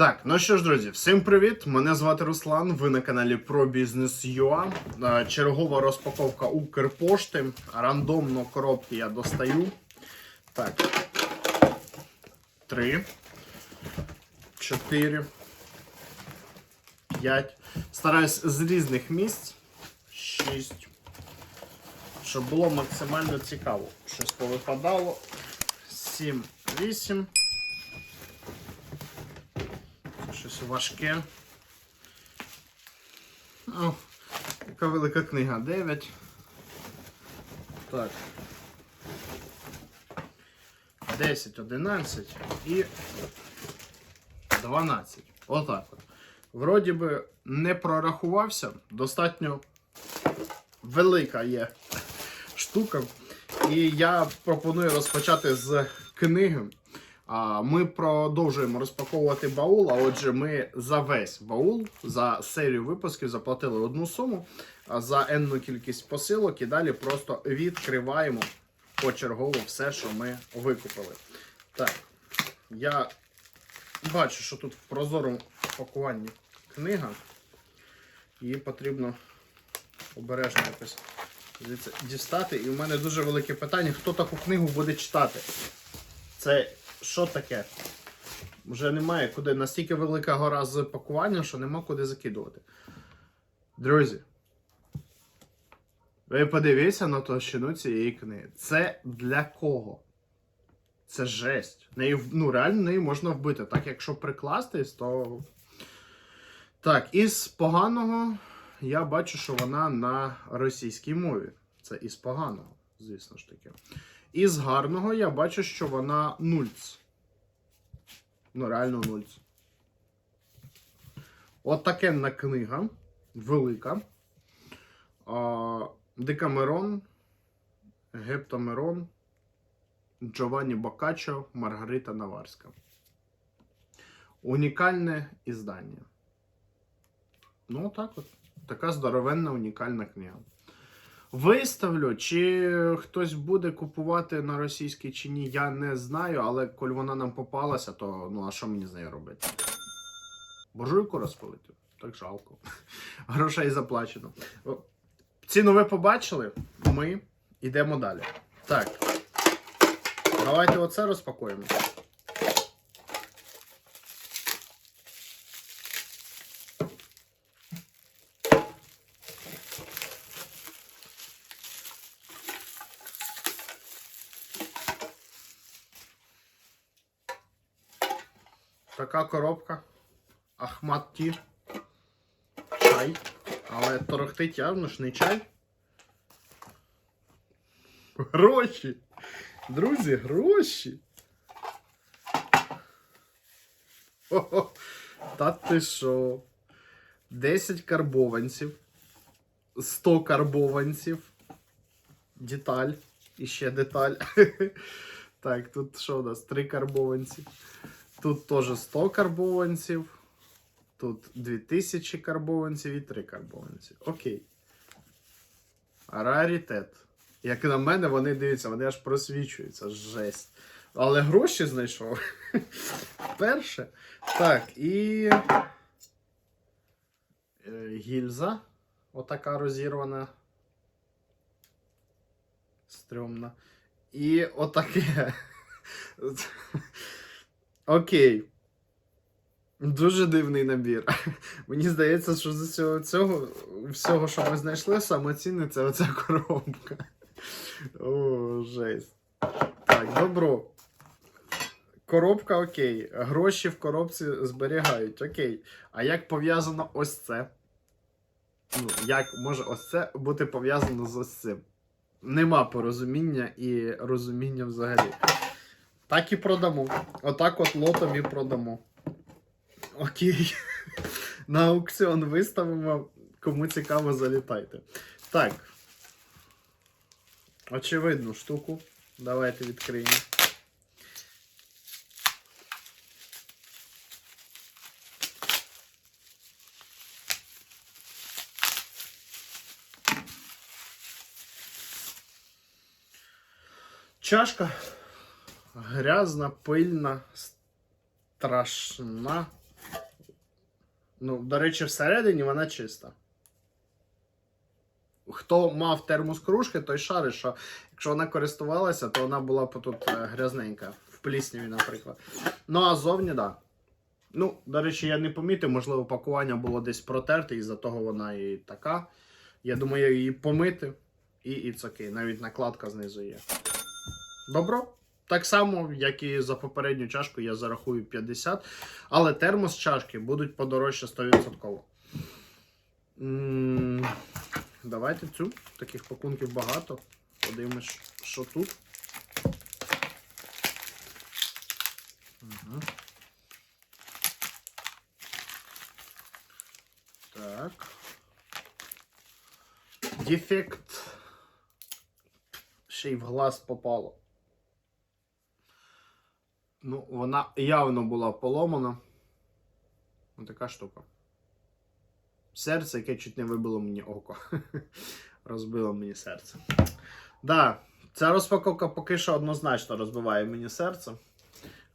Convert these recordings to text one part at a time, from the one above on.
Так, ну що ж, друзі, всім привіт! Мене звати Руслан. Ви на каналі ProBusiness.ua. Чергова розпаковка Укрпошти. Рандомно коробки я достаю. Так. Три. Чотири. П'ять. Стараюсь з різних місць. Шість. Щоб було максимально цікаво. Щось повипадало. Сім, вісім. Це щось важке. О, яка велика книга. 9. Так. 10, 11 і 12. Отак от. Вроді би не прорахувався. Достатньо велика є штука. І я пропоную розпочати з книги. Ми продовжуємо розпаковувати баул. А отже, ми за весь баул, за серію випусків заплатили одну суму за енну кількість посилок і далі просто відкриваємо почергово все, що ми викупили. Так, я бачу, що тут в прозорому пакуванні книга. Її потрібно обережно якось дістати. І в мене дуже велике питання, хто таку книгу буде читати. Це що таке? Вже немає куди. Настільки велика гора з пакування, що нема куди закидувати. Друзі. Ви подивіться на товщину цієї книги. Це для кого? Це жесть. Неї, ну, реально неї можна вбити. Так, якщо прикластись, то. Так, із поганого я бачу, що вона на російській мові. Це із поганого, звісно ж таки. Із гарного я бачу, що вона нульц. Ну, реально нульц. От книга. Велика. Декамерон, Гептомерон, Джованні Бокаччо, Маргарита Наварська. Унікальне іздання. Ну, так от. Така здоровенна унікальна книга. Виставлю, чи хтось буде купувати на російській чи ні, я не знаю, але коли вона нам попалася, то ну а що мені з нею робити? Буржуйку розпилити? Так жалко. Грошей заплачено. Ціну ви побачили? Ми йдемо далі. Так. Давайте оце розпакуємо. Така коробка. Ахмат Ті. Чай. Але торохтить явно ж не чай. Гроші. Друзі, гроші. О, та ти що? 10 карбованців. 100 карбованців. Деталь. І ще деталь. Так, тут що у нас? 3 карбованці. Тут теж 100 карбованців. Тут 2000 карбованців і 3 карбованці. Окей. Раритет. Як на мене, вони дивіться, вони аж просвічуються. Жесть. Але гроші знайшов. Перше. Так, і. е, Гільза. Отака розірвана. Стрьомна. І отаке. Окей. Дуже дивний набір. Мені здається, що з цього, цього всього, що ми знайшли, саме цінне це оця коробка. О, жесть. Так, добро. Коробка окей. Гроші в коробці зберігають. Окей. А як пов'язано ось це? Ну, як може ось це бути пов'язано з ось цим? Нема порозуміння і розуміння взагалі. Так і продамо. Отак от лотом і продамо. Окей. На аукціон виставимо. Кому цікаво, залітайте. Так. Очевидну штуку. Давайте відкриємо. Чашка грязна, пильна, страшна. Ну, до речі, всередині вона чиста. Хто мав термос кружки, той шарить, що якщо вона користувалася, то вона була тут е, грязненька, в плісняві, наприклад. Ну, а зовні, так. Да. Ну, до речі, я не помітив, можливо, пакування було десь протерте, і за того вона і така. Я думаю, її помити, і it's окей. Навіть накладка знизу є. Добро. Так само, як і за попередню чашку, я зарахую 50, але термос чашки будуть подорожче 100%. М, Давайте цю. Таких пакунків багато. Подивимось, що тут. Угу. Так. Дефект. Ще й в глаз попало. Ну, вона явно була поломана. Ось така штука. Серце, яке чуть не вибило мені око. Розбило мені серце. Да, ця розпаковка поки що однозначно розбиває мені серце.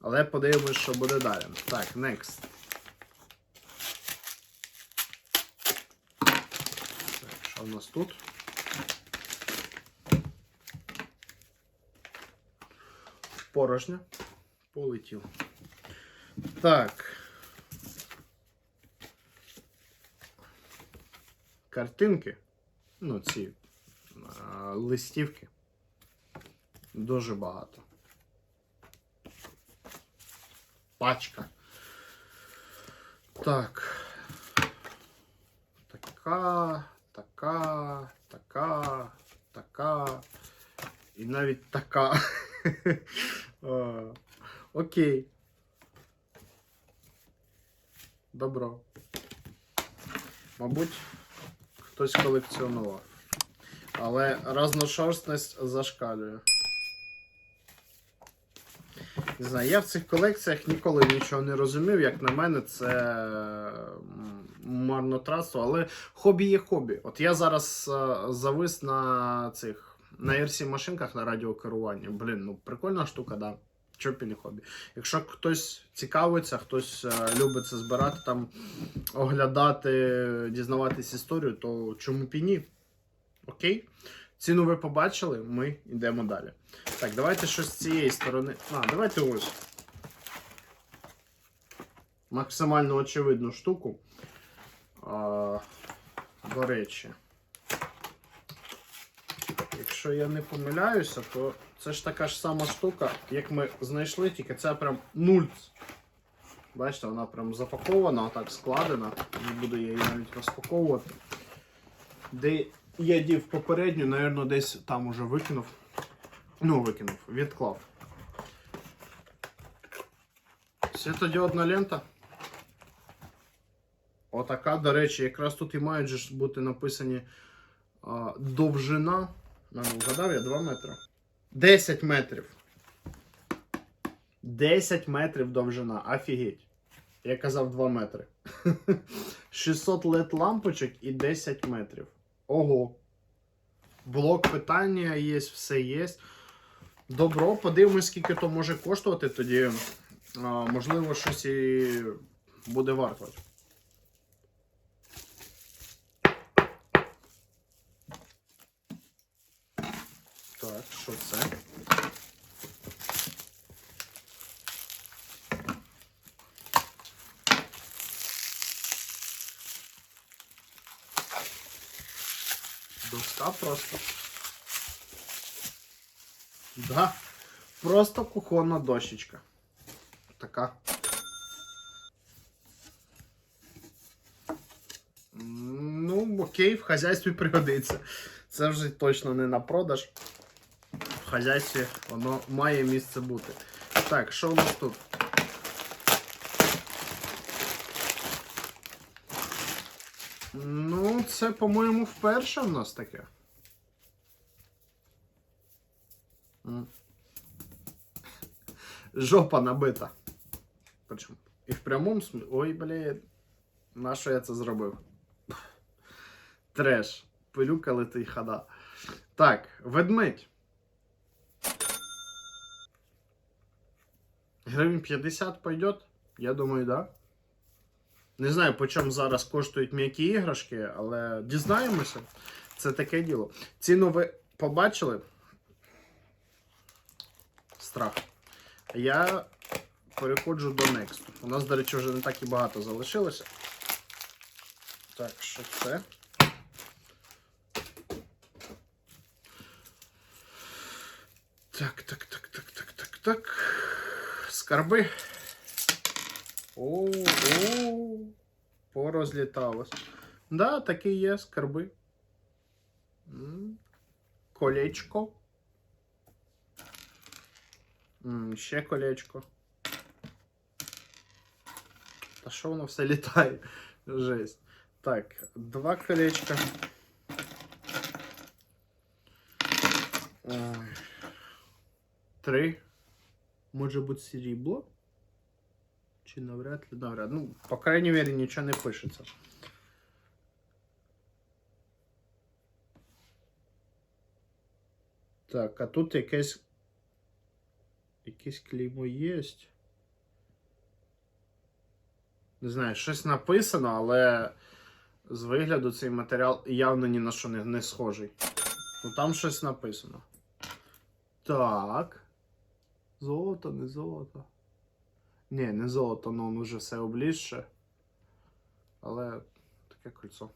Але подивимось, що буде далі. Так, next. Так, що в нас тут? Порожня. Полетів. Так. Картинки. Ну, ці а, листівки. Дуже багато. Пачка. Так. Така, така, така, така. І навіть така. Окей. Добро. Мабуть, хтось колекціонував. Але разношерстність зашкалює. Не знаю, я в цих колекціях ніколи нічого не розумів. Як на мене, це марнотратство, але хобі є хобі. От я зараз е, завис на цих на RC машинках на радіокеруванні. Блін, ну прикольна штука, да. Чого і не хобі. Якщо хтось цікавиться, хтось е, любить це збирати, там, оглядати, дізнаватись історію, то чому б і ні? Окей? Ціну ви побачили, ми йдемо далі. Так, давайте щось з цієї сторони. А, давайте ось. Максимально очевидну штуку. А, до речі. Якщо я не помиляюся, то це ж така ж сама штука, як ми знайшли, тільки це прям нульц. Бачите, вона прям запакована, так складена. Не буду я її навіть розпаковувати. Де я дів попередню, напевно, десь там уже викинув. Ну, викинув, відклав. Світодіодна лента. Отака, до речі, якраз тут і мають бути написані а, довжина. Ну, вгадав я 2 метри. 10 метрів. 10 метрів довжина. Офігеть. Я казав 2 метри. 600 LED лампочок і 10 метрів. Ого. Блок питання є, все є. Добро, подивимось, скільки то може коштувати, тоді можливо щось і буде вартувати. Так, що це? Доска просто. Да, просто кухонна дощечка. Така. Ну, окей, в хазяйстві пригодиться. Це вже точно не на продаж. Хазяйстві воно має місце бути. Так, що у нас тут? Ну, це, по-моєму, вперше в нас таке. Жопа набита. Причому. І в прямому смислі. Ой, блін. На що я це зробив? Треш. Пилюка летить хада. Так, ведмедь. Гривень 50 пойдет? Я думаю, да. Не знаю, по чому зараз коштують м'які іграшки, але дізнаємося. Це таке діло. Ціну ви побачили? Страх. Я переходжу до Next. У нас, до речі, вже не так і багато залишилося. Так, що це? Так, так, так, так, так, так, так. Скарби. О, о, порозліталось. Да, такі є скарби. Колечко. Ще колечко. Та що воно все літає? Жесть. Так, два колечка. Три. Може бути срібло? Чи навряд ли навряд. Ну, по крайней мере, нічого не пишеться. Так, а тут якесь. Якесь клеймо є. Не знаю, щось написано, але з вигляду цей матеріал явно ні на що не, не схожий. Ну там щось написано. Так. Золото, не золото. Ні, не золото, ну воно вже все облізше. Але таке кольцо.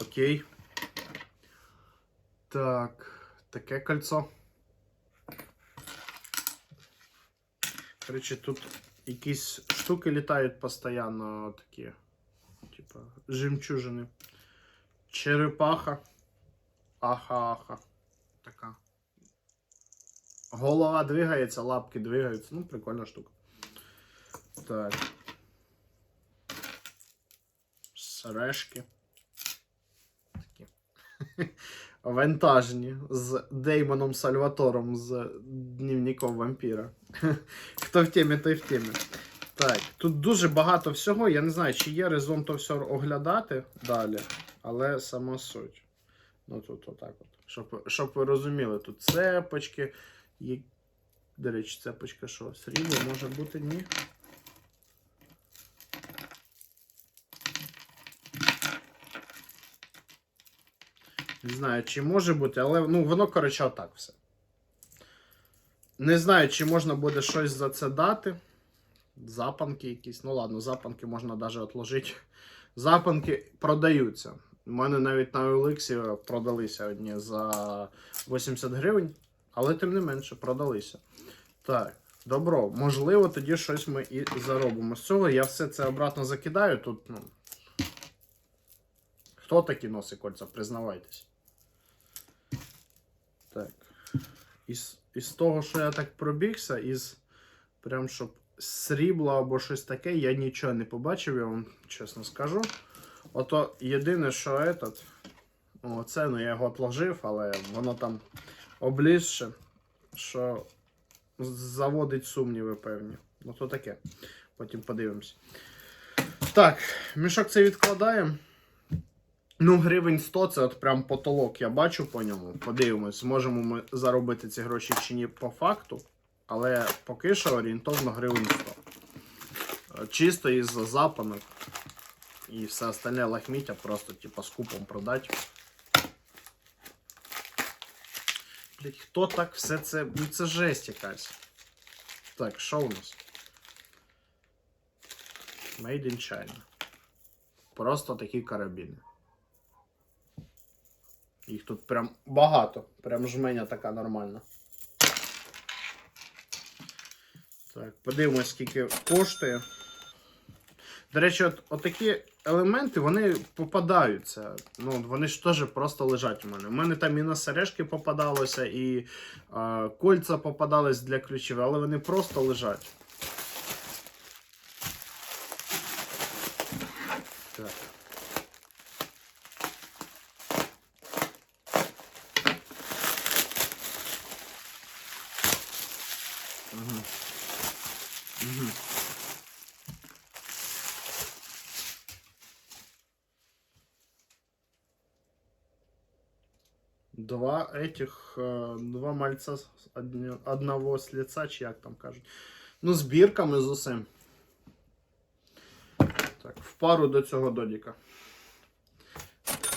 Окей. Так, таке кольцо. Короче, тут якісь штуки літають постійно такі. Типа жемчужини. Черепаха. Аха-аха. Така. Голова двигається, лапки двигаються. Ну, прикольна штука. Так. Сережки. Такі. Вантажні з Деймоном Сальватором з дневником вампіра. Хто в темі, той в темі. Так, тут дуже багато всього. Я не знаю, чи є резон то все оглядати далі, але сама суть. Ну тут отак от. Щоб, щоб ви розуміли, тут цепочки. Є... До речі, цепочка що? Срібло може бути, ні. Не знаю, чи може бути, але ну, воно, коротше, отак все. Не знаю, чи можна буде щось за це дати. Запанки якісь. Ну ладно, запанки можна навіть відложити. Запанки продаються. У мене навіть на OLX продалися одні за 80 гривень, але тим не менше продалися. Так, добро. Можливо, тоді щось ми і заробимо з цього. Я все це обратно закидаю. Тут, ну. Хто такі носить кольця? Признавайтесь. Так. Із, із того, що я так пробігся, із прям щоб срібла або щось таке, я нічого не побачив, я вам чесно скажу. Ото єдине, що этот, о, це, ну я його отложив, але воно там облізше, що заводить сумніви певні. Ну то таке. Потім подивимось. Так, мішок це відкладаємо. Ну, гривень 100 це от прям потолок, я бачу по ньому. Подивимось, зможемо ми заробити ці гроші чи ні по факту. Але поки що орієнтовно гривень 100. Е, Чисто із запанок. І все остальне лахміття просто типа з купом продати. Блять, хто так все це. Ну це жесть якась. Так, що у нас? Made in China. Просто такі карабіни. Їх тут прям багато. Прям жменя така нормальна. Так, подивимось, скільки коштує. До речі, от, отакі елементи вони попадаються. Ну, вони ж теж просто лежать у мене. У мене там і на сережки попадалося, і е, кольця попадались для ключів, але вони просто лежать. Два этих, э, два мальця одного з лица, чи як там кажуть. Ну, з бірками з усім. Так, в пару до цього додіка.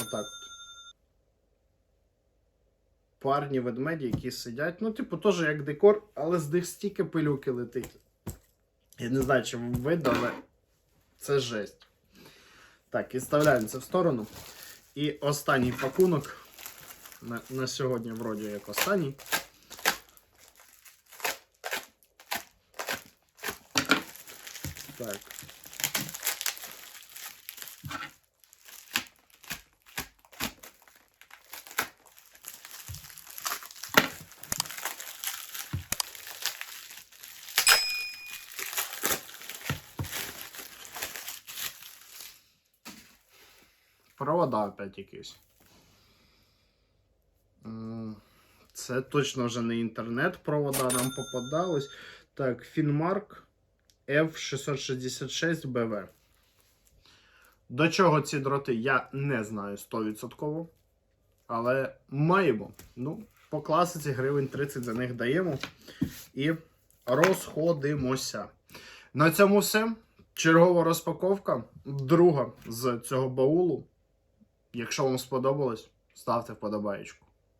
Отак. Парні ведмеді, які сидять. Ну, типу, теж як декор, але з них стільки пилюки летить. Я не знаю, чи видно, але це жесть. Так, відставляємо це в сторону. І останній пакунок. На, на сьогодні, вроді, як останній. Так. Провода опять якісь. М, Це точно вже не інтернет-провода нам попадались. Так, Фінмарк F666BV. До чого ці дроти, я не знаю 100%. Але маємо. Ну, по класиці гривень 30 за них даємо. І розходимося. На цьому все. Чергова розпаковка. Друга з цього баулу. Якщо вам сподобалось, ставте вподобаєчку.